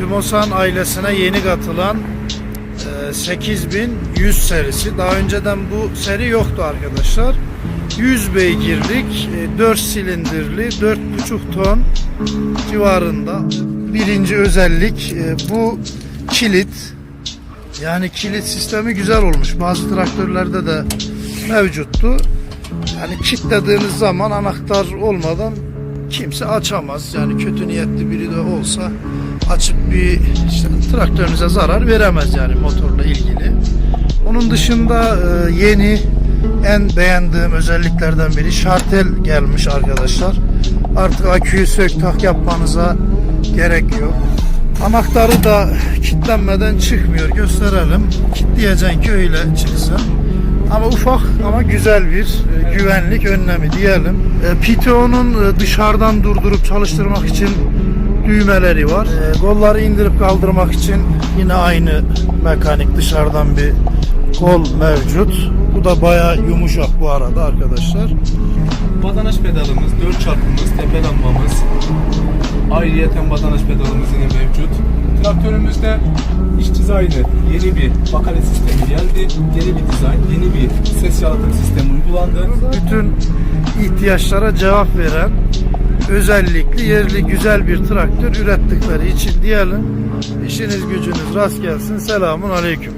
Tümosan ailesine yeni katılan e, 8100 serisi. Daha önceden bu seri yoktu arkadaşlar. 100 beygirlik, e, 4 silindirli, 4,5 ton civarında. Birinci özellik e, bu kilit. Yani kilit sistemi güzel olmuş. Bazı traktörlerde de mevcuttu. Yani kilitlediğiniz zaman anahtar olmadan kimse açamaz. Yani kötü niyetli biri de olsa açıp bir işte traktörünüze zarar veremez yani motorla ilgili. Onun dışında e, yeni en beğendiğim özelliklerden biri şartel gelmiş arkadaşlar. Artık aküyü sök tak yapmanıza gerek yok. Anahtarı da kilitlenmeden çıkmıyor. Gösterelim. Kilitleyeceksin ki öyle çıksın. Ama ufak ama güzel bir e, güvenlik önlemi diyelim. E, PTO'nun dışarıdan durdurup çalıştırmak için düğmeleri var. E, kolları indirip kaldırmak için yine aynı mekanik dışarıdan bir kol mevcut. Bu da bayağı yumuşak bu arada arkadaşlar. Badanaş pedalımız, 4 çarpımız, tepe lambamız. Ayrıyeten badanaş pedalımız yine mevcut. Traktörümüzde iç dizaynı yeni bir bakale sistemi geldi. Yeni bir dizayn, yeni bir ses yalıtım sistemi uygulandı. bütün ihtiyaçlara cevap veren özellikli yerli güzel bir traktör ürettikleri için diyelim. İşiniz gücünüz rast gelsin. Selamun aleyküm.